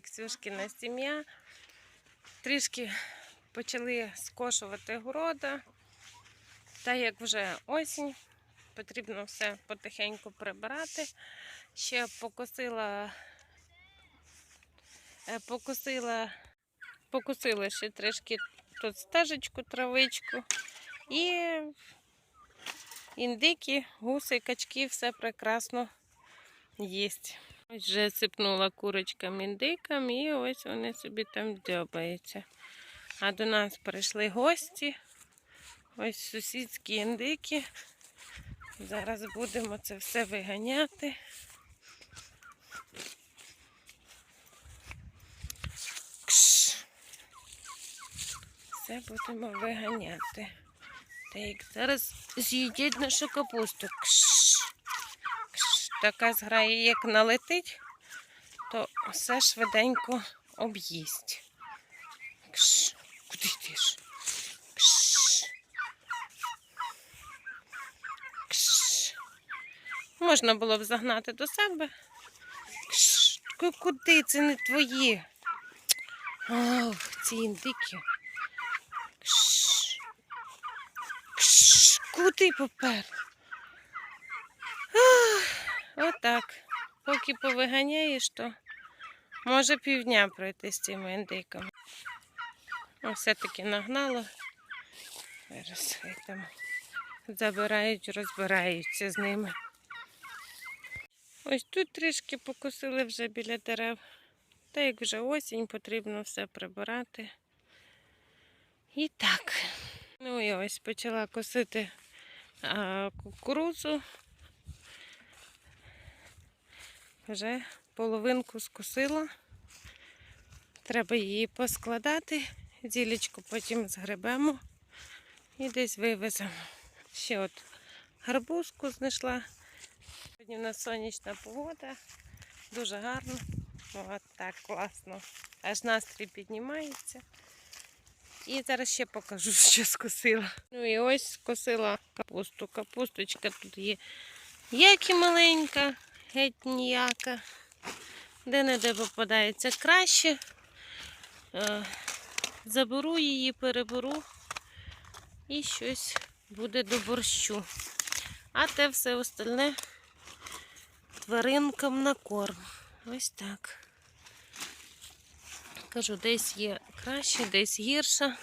Ксюшкіна сім'я. Трішки почали скошувати города. Та як вже осінь, потрібно все потихеньку прибирати. Ще покосила, е, покосила, покосила ще трішки тут стежечку, травичку. І індики, гуси, качки, все прекрасно їсть. Ось вже сипнула курочкам індикам і ось вони собі там дзьобаються. А до нас прийшли гості. Ось сусідські індики. Зараз будемо це все виганяти. Кш. Все будемо виганяти. Так, зараз з'їдять нашу капусту. Кш. Така зграє, як налетить, то все швиденько об'їсть. Кш. Куди йдеш? Кш. Кш. Можна було б загнати до себе. Кш. Куди? Це не твої. Ох, ці індики. Кш. Кш. Куди попер? Ах, Отак. Поки повиганяєш, то може півдня пройти з цими індиками. Все-таки нагнала. Зараз там забирають, розбираються з ними. Ось тут трішки покосили вже біля дерев. Та як вже осінь, потрібно все прибирати. І так. Ну і ось почала косити а, кукурудзу. Вже половинку скосила. Треба її поскладати. Зілечку потім згребемо і десь вивеземо. Ще от гарбузку знайшла. Сьогодні в нас сонячна погода. Дуже гарно. От так класно. Аж настрій піднімається. І зараз ще покажу, що скосила. Ну і ось скосила капусту. Капусточка тут є як і маленька, геть ніяка. Де-не-де попадається краще. Е, Заберу її, переберу і щось буде до борщу. А те все остальне тваринкам на корм. Ось так. Кажу, десь є краще, десь гірше.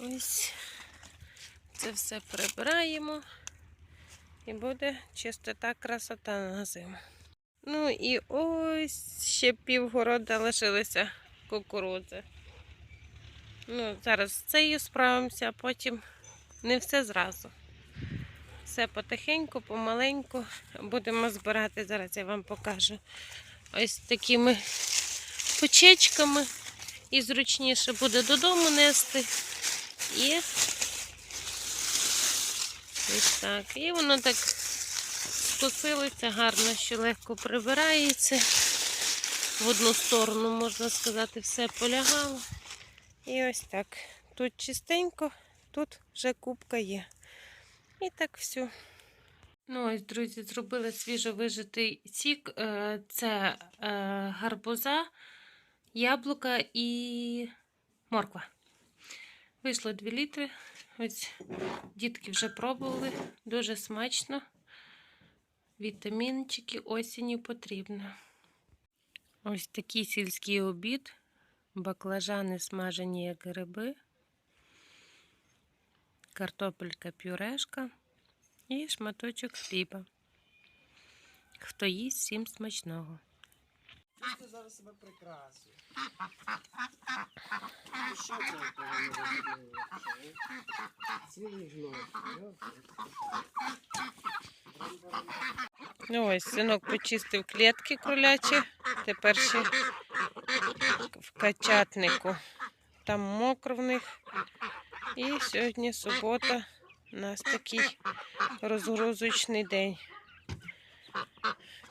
Ось це все прибираємо. І буде чистота, красота на зиму. Ну і ось ще півгорода лишилися кукурудзи. Ну, зараз з цією справимося, а потім не все зразу. Все потихеньку, помаленьку будемо збирати. Зараз я вам покажу ось такими почечками. І зручніше буде додому нести. І ось так. І воно так скосилося гарно, що легко прибирається. В одну сторону, можна сказати, все полягало. І ось так. Тут чистенько, тут вже кубка є. І так все. Ну, ось, друзі, зробили свіжовижитий сік. Е, Це е, гарбуза, яблука і морква. Вийшло 2 літри. Ось дітки вже пробували. Дуже смачно. Вітамінчики осінню потрібно. Ось такий сільський обід. Баклажани смажені як гриби. Картопелька пюрешка і шматочок хліба. Хто їсть, всім смачного. Ти зараз себе прикрасив. Ну, що це не? Цілий. Ну ось, синок почистив клітки кролячі. Тепер ще в качатнику. Там мокро в них. І сьогодні субота. У нас такий розгрузочний день.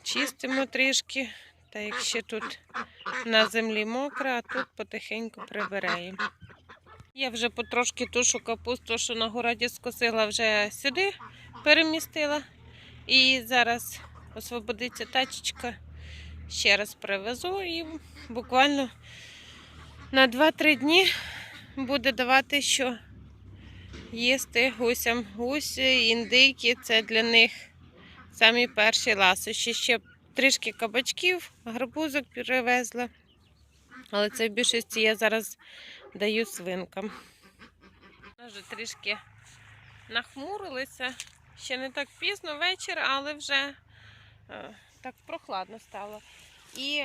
Чистимо трішки, та як ще тут на землі мокро, а тут потихеньку прибираємо. Я вже потрошки тушу капусту, що на городі скосила, вже сюди перемістила. І зараз освободиться тачечка ще раз привезу і буквально на 2-3 дні буде давати що їсти гусям. Гусі, індики це для них самі перші ласощі. Ще трішки кабачків, гарбузок привезла. Але це в більшості я зараз даю свинкам. Вже трішки нахмурилися. Ще не так пізно вечір, але вже е, так прохладно стало. І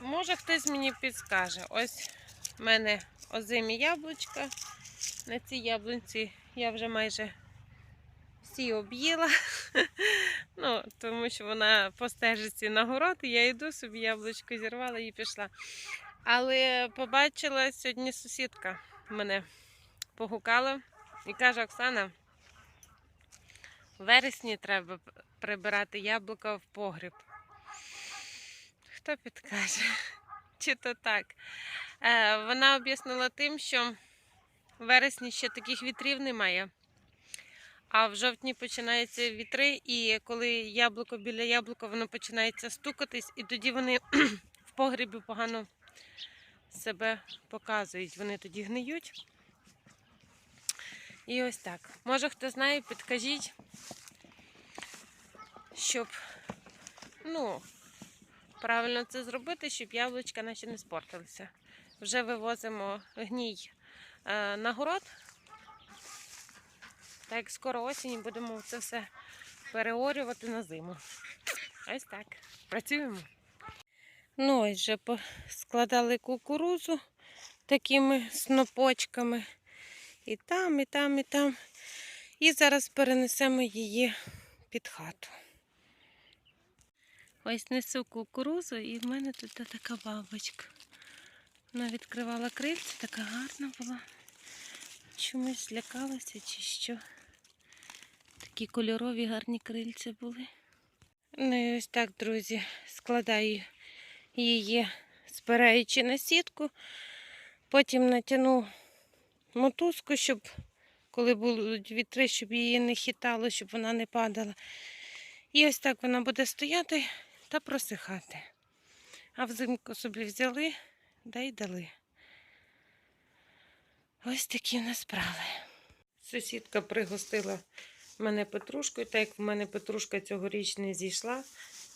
може хтось мені підскаже. Ось в мене озимі яблучка. На цій яблунці я вже майже всі об'їла. ну, тому що вона по стежиці на город, і я йду собі яблучко зірвала і пішла. Але побачила сьогодні сусідка мене погукала і каже: Оксана, в вересні треба прибирати яблука в погріб. Хто підкаже? Чи то так? Е, вона об'яснила тим, що в вересні ще таких вітрів немає. А в жовтні починаються вітри, і коли яблуко біля яблука, воно починається стукатись, і тоді вони в погрібі погано себе показують. Вони тоді гниють. І ось так. Може, хто знає, підкажіть, щоб ну, правильно це зробити, щоб яблучка наші не спортилися. Вже вивозимо гній е, на город. Так як скоро осінь будемо це все переорювати на зиму. Ось так. Працюємо. Ну, ось вже складали кукурузу такими снопочками. І там, і там, і там. І зараз перенесемо її під хату. Ось несу кукурузу, і в мене тут така бабочка. Вона відкривала крильця, така гарна була. Чомусь злякалася чи що. Такі кольорові гарні крильця були. Ну і ось так, друзі, складаю її, спираючи на сітку. Потім натягну мотузку, щоб коли будуть вітри, щоб її не хитало, щоб вона не падала. І ось так вона буде стояти та просихати. А взимку собі взяли да й дали. Ось такі в нас справи. Сусідка пригостила мене петрушкою, так як в мене петрушка цьогоріч не зійшла.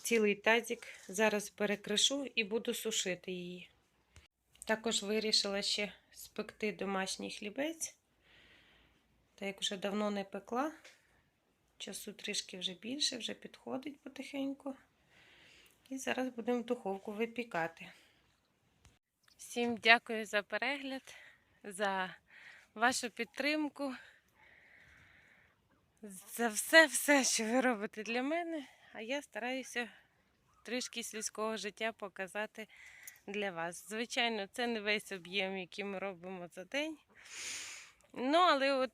Цілий тазик. Зараз перекришу і буду сушити її. Також вирішила ще спекти домашній хлібець. Так як вже давно не пекла. Часу трішки вже більше, вже підходить потихеньку. І зараз будемо в духовку випікати. Всім дякую за перегляд, за вашу підтримку, за все-все, що ви робите для мене. А я стараюся трішки сільського життя показати для вас. Звичайно, це не весь об'єм, який ми робимо за день. Ну, але от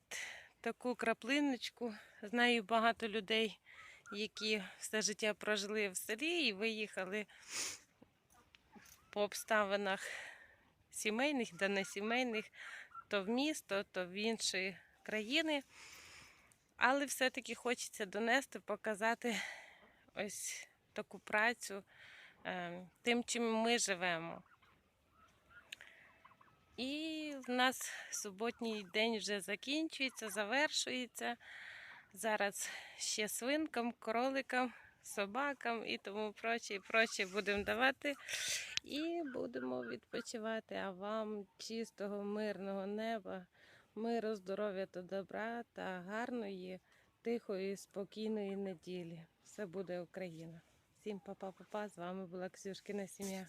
таку краплиночку знаю багато людей, які все життя прожили в селі і виїхали по обставинах сімейних, да не сімейних, то в місто, то в інші країни. Але все-таки хочеться донести, показати ось таку працю е, тим, чим ми живемо. І в нас суботній день вже закінчується, завершується. Зараз ще свинкам, кроликам, собакам і тому проче, і проче будемо давати. І будемо відпочивати. А вам чистого, мирного неба, миру, здоров'я та добра та гарної, тихої, спокійної неділі. Все буде Україна. Всім па-па-па-па. З вами була Ксюшкина сім'я.